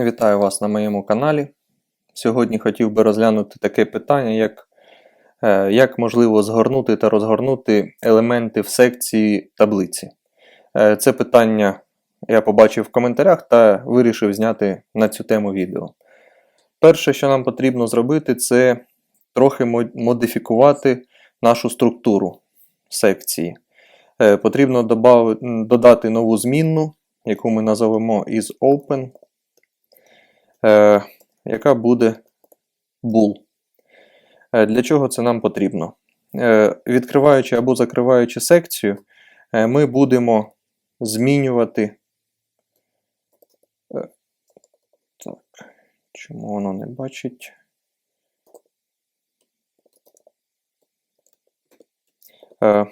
Вітаю вас на моєму каналі. Сьогодні хотів би розглянути таке питання, як е, як можливо згорнути та розгорнути елементи в секції таблиці. Е, Це питання я побачив в коментарях та вирішив зняти на цю тему відео. Перше, що нам потрібно зробити, це трохи модифікувати нашу структуру секції. Е, Потрібно додати нову змінну, яку ми назовемо isOpen е, яка буде bool. Е, Для чого це нам потрібно? Е, Відкриваючи або закриваючи секцію, е, ми будемо змінювати. Е, Так, чому воно не бачить? Е,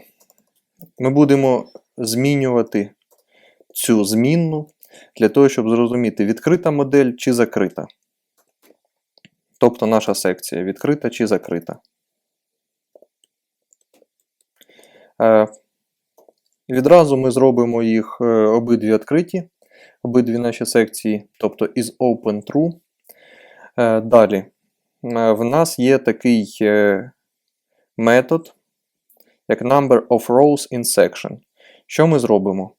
Ми будемо змінювати цю змінну для того, щоб зрозуміти, відкрита модель чи закрита. Тобто наша секція відкрита чи закрита. Е, Відразу ми зробимо їх е, обидві відкриті, обидві наші секції, тобто is open true. Е, Далі, в нас є такий метод, як number of rows in section. Що ми зробимо?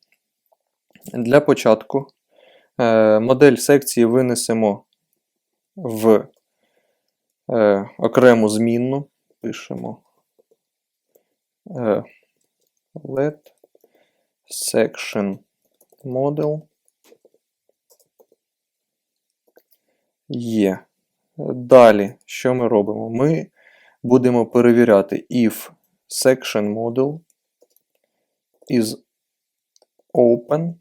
Для початку е, модель секції винесемо в е, окрему змінну. Пишемо е, let section model є. Далі, що ми робимо? Ми будемо перевіряти if section model is open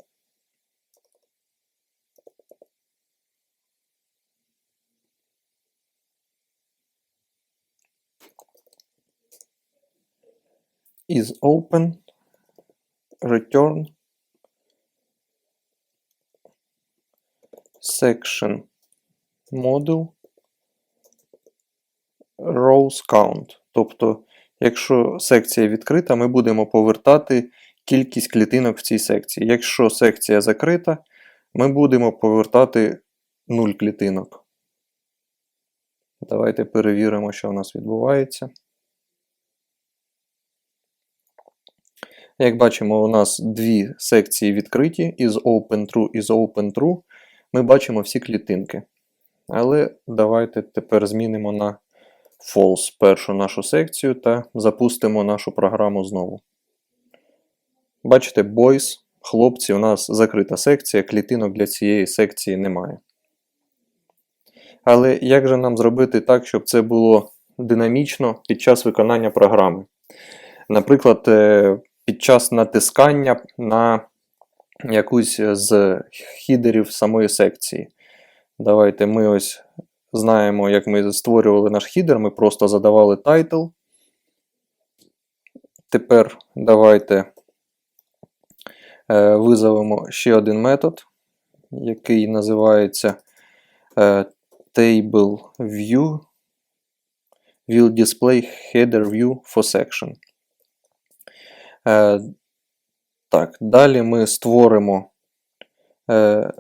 is open return section model rows count. Тобто, якщо секція відкрита, ми будемо повертати кількість клітинок в цій секції. Якщо секція закрита, ми будемо повертати 0 клітинок. Давайте перевіримо, що у нас відбувається. Як бачимо, у нас дві секції відкриті із Open True і з Open True. Ми бачимо всі клітинки. Але давайте тепер змінимо на False першу нашу секцію та запустимо нашу програму знову. Бачите, Boys, хлопці, у нас закрита секція, клітинок для цієї секції немає. Але як же нам зробити так, щоб це було динамічно під час виконання програми? Наприклад, е, під час натискання на якусь з хідерів самої секції. Давайте ми ось знаємо, як ми створювали наш хідер, ми просто задавали title. Тепер давайте е, визовемо ще один метод, який називається е, table will display header view for section. Е, так, далі ми створимо е,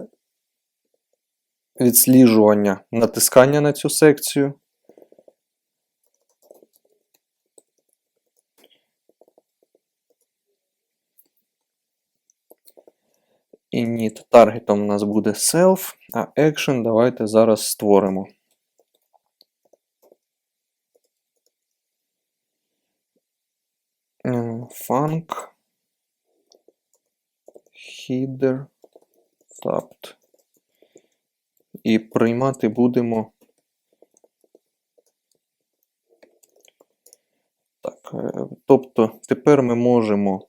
відсліджування натискання на цю секцію. Init таргетом у нас буде self, а action давайте зараз створимо. М, Func header tapped. І приймати будемо. Так, е, тобто тепер ми можемо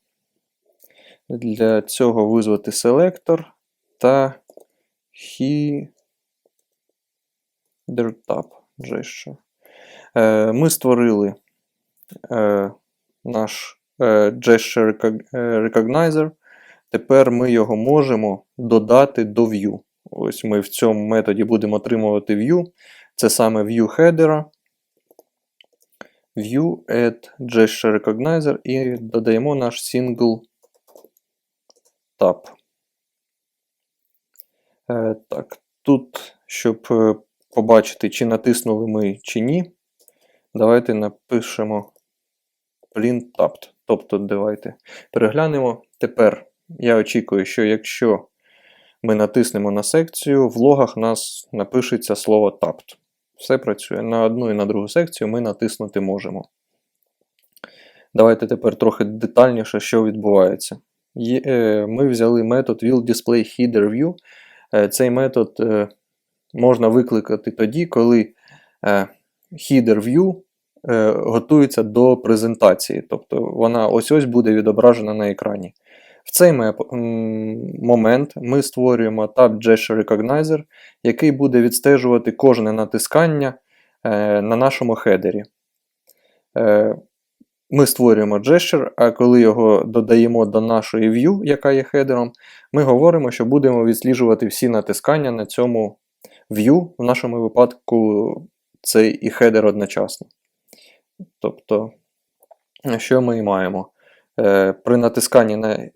для цього визвати селектор та header tab gesture. Е, Ми створили е, наш gesture е, recognizer. Тепер ми його можемо додати до view. Ось ми в цьому методі будемо отримувати view. Це саме view header. View add gesture recognizer і додаємо наш single tab. Е, так, тут, щоб е, побачити, чи натиснули ми, чи ні, давайте напишемо print tabbed. Тобто, давайте переглянемо. Тепер я очікую, що якщо ми натиснемо на секцію, в логах нас напишеться слово tabbed. Все працює. На одну і на другу секцію ми натиснути можемо. Давайте тепер трохи детальніше, що відбувається. Е, Ми взяли метод willDisplayHeaderView. Е, Цей метод е, можна викликати тоді, коли header view е, готується до презентації. Тобто вона ось-ось буде відображена на екрані. В цей момент ми створюємо Tab Gesture Recognizer, який буде відстежувати кожне натискання е, на нашому хедері. Е, Ми створюємо gesture, а коли його додаємо до нашої view, яка є хедером, ми говоримо, що будемо відсліджувати всі натискання на цьому view, в нашому випадку це і хедер одночасно. Тобто, що ми і маємо? Е, При натисканні на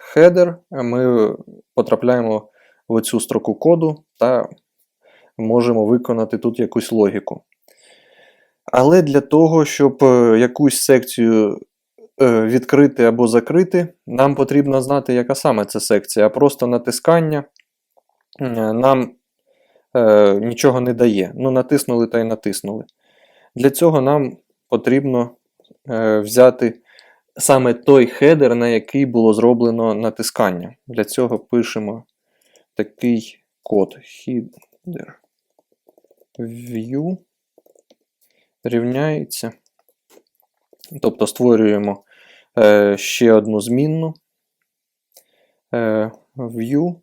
хедер ми потрапляємо в цю строку коду та можемо виконати тут якусь логіку. Але для того, щоб е, якусь секцію е, відкрити або закрити, нам потрібно знати, яка саме це секція, а просто натискання нам нічого не дає. Ну, натиснули та й натиснули. Для цього нам потрібно е, взяти саме той хедер, на який було зроблено натискання. Для цього пишемо такий код header view рівняється. Тобто створюємо е, ще одну змінну е, view.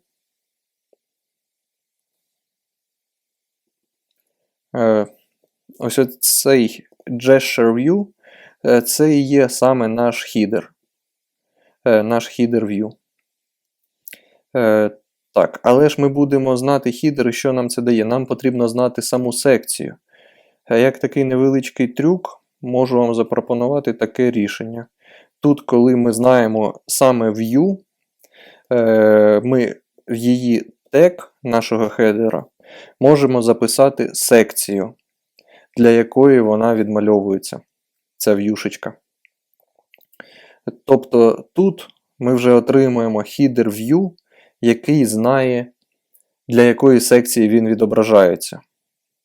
Е, ось цей gesture view е, це і є саме наш хідер. Е, наш хідер view. Е, так, але ж ми будемо знати хідер, і що нам це дає. Нам потрібно знати саму секцію. Як такий невеличкий трюк, можу вам запропонувати таке рішення. Тут, коли ми знаємо саме view, ми в її тег нашого хедера можемо записати секцію, для якої вона відмальовується. Ця в'юшечка. Тобто тут ми вже отримуємо header view, який знає, для якої секції він відображається.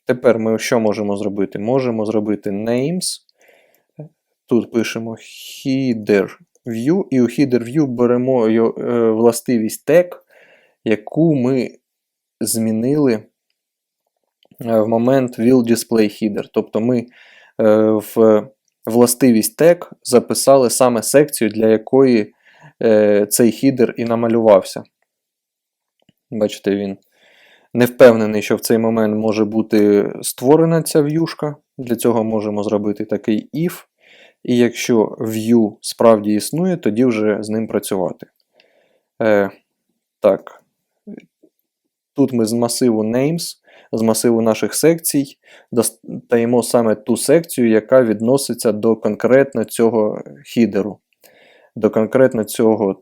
Тепер ми що можемо зробити? Можемо зробити names. Тут пишемо header view, і у header view беремо е, властивість tag, яку ми змінили в момент will display header. Тобто ми е, в властивість tag записали саме секцію, для якої е, цей хідер і намалювався. Бачите, він не впевнений, що в цей момент може бути створена ця в'юшка. Для цього можемо зробити такий if. І якщо view справді існує, тоді вже з ним працювати. Е, Так. Тут ми з масиву names, з масиву наших секцій, достаємо саме ту секцію, яка відноситься до конкретно цього хідеру. До конкретно цього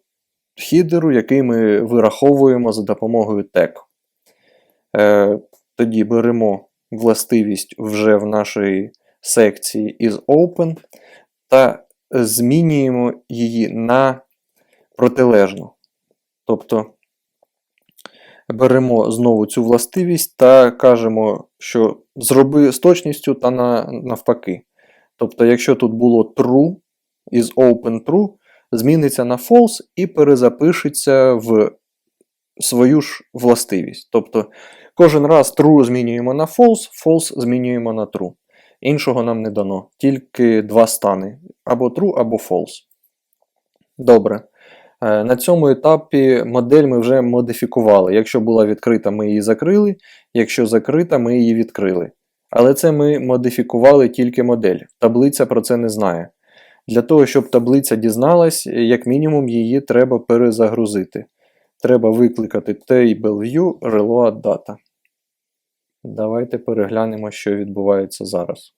хідеру, який ми вираховуємо за допомогою tag. Е, Тоді беремо властивість вже в нашій секції is open та змінюємо її на протилежну. Тобто беремо знову цю властивість та кажемо, що зроби з точністю та на, навпаки. Тобто, якщо тут було true, is open true, зміниться на false і перезапишеться в свою ж властивість. Тобто, кожен раз true змінюємо на false, false змінюємо на true. Іншого нам не дано. Тільки два стани: або true, або false. Добре. Е, на цьому етапі модель ми вже модифікували. Якщо була відкрита, ми її закрили. Якщо закрита, ми її відкрили. Але це ми модифікували тільки модель. Таблиця про це не знає. Для того, щоб таблиця дізналась, як мінімум її треба перезагрузити. Треба викликати TableView Reload Data. Давайте переглянемо, що відбувається зараз.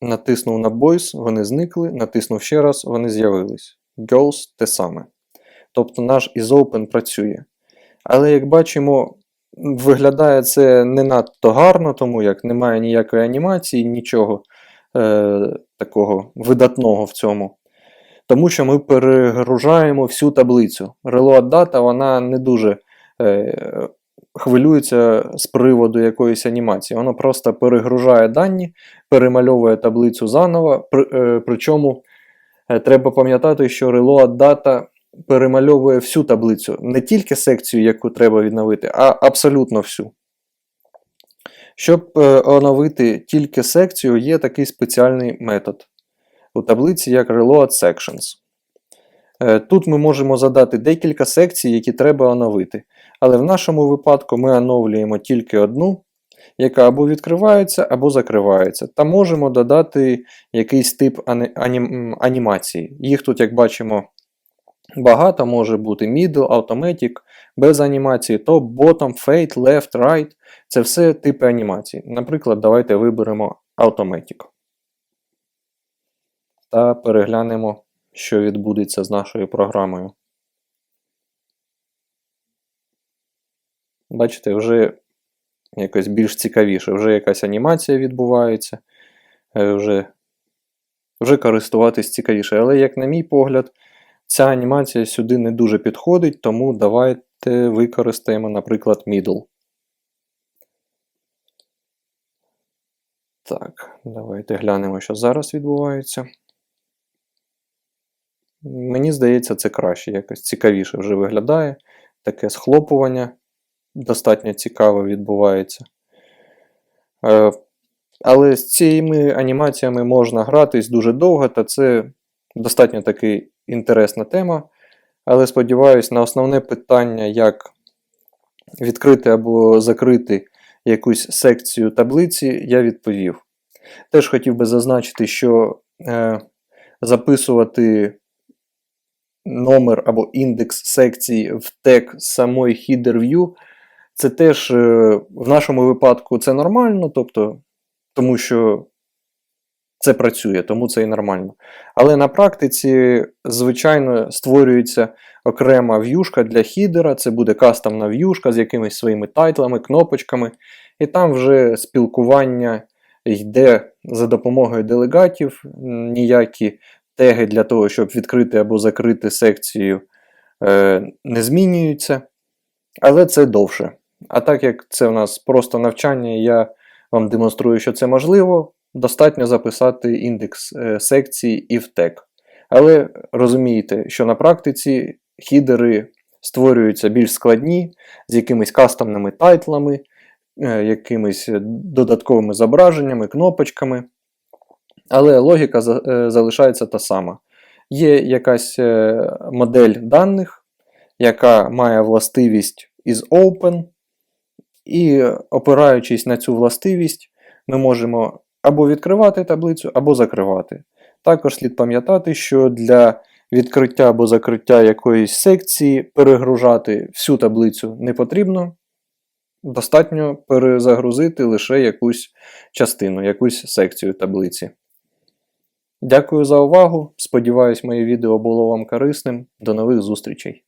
Натиснув на Boys, вони зникли, натиснув ще раз, вони з'явились. Girls те саме. Тобто наш isOpen працює. Але як бачимо, виглядає це не надто гарно, тому як немає ніякої анімації, нічого е, такого видатного в цьому. Тому що ми перегружаємо всю таблицю. Reload Data вона не дуже е, хвилюється з приводу якоїсь анімації. Воно просто перегружає дані, перемальовує таблицю заново. Е, причому е, треба пам'ятати, що Reload Data перемальовує всю таблицю, не тільки секцію, яку треба відновити, а абсолютно всю. Щоб е, оновити тільки секцію, є такий спеціальний метод у таблиці, як Reload Sections. Тут ми можемо задати декілька секцій, які треба оновити. Але в нашому випадку ми оновлюємо тільки одну, яка або відкривається, або закривається. Та можемо додати якийсь тип анімації. Їх тут, як бачимо, багато може бути middle, automatic, без анімації, top, bottom, fade, left, right. Це все типи анімації. Наприклад, давайте виберемо automatic. Та переглянемо, що відбудеться з нашою програмою. Бачите, вже якось більш цікавіше, вже якась анімація відбувається, е, вже, вже користуватись цікавіше. Але, як на мій погляд, ця анімація сюди не дуже підходить, тому давайте використаємо, наприклад, middle. Так, давайте глянемо, що зараз відбувається. Мені здається, це краще, якось цікавіше вже виглядає. Таке схлопування достатньо цікаво відбувається. Е, Але з цими анімаціями можна гратись дуже довго, та це достатньо таки інтересна тема. Але сподіваюсь, на основне питання, як відкрити або закрити якусь секцію таблиці, я відповів. Теж хотів би зазначити, що е, записувати номер або індекс секції в тег самої header view, це теж е, в нашому випадку це нормально, тобто, тому що це працює, тому це і нормально. Але на практиці, звичайно, створюється окрема в'юшка для хідера, це буде кастомна в'юшка з якимись своїми тайтлами, кнопочками, і там вже спілкування йде за допомогою делегатів, ніякі теги для того, щоб відкрити або закрити секцію, е, не змінюються, але це довше. А так як це у нас просто навчання, я вам демонструю, що це можливо, достатньо записати індекс е, секції і в тег. Але розумієте, що на практиці хідери створюються більш складні, з якимись кастомними тайтлами, е, якимись додатковими зображеннями, кнопочками. Але логіка е, залишається та сама. Є якась модель даних, яка має властивість is open, і опираючись на цю властивість, ми можемо або відкривати таблицю, або закривати. Також слід пам'ятати, що для відкриття або закриття якоїсь секції перегружати всю таблицю не потрібно. Достатньо перезагрузити лише якусь частину, якусь секцію таблиці. Дякую за увагу. Сподіваюсь, моє відео було вам корисним. До нових зустрічей!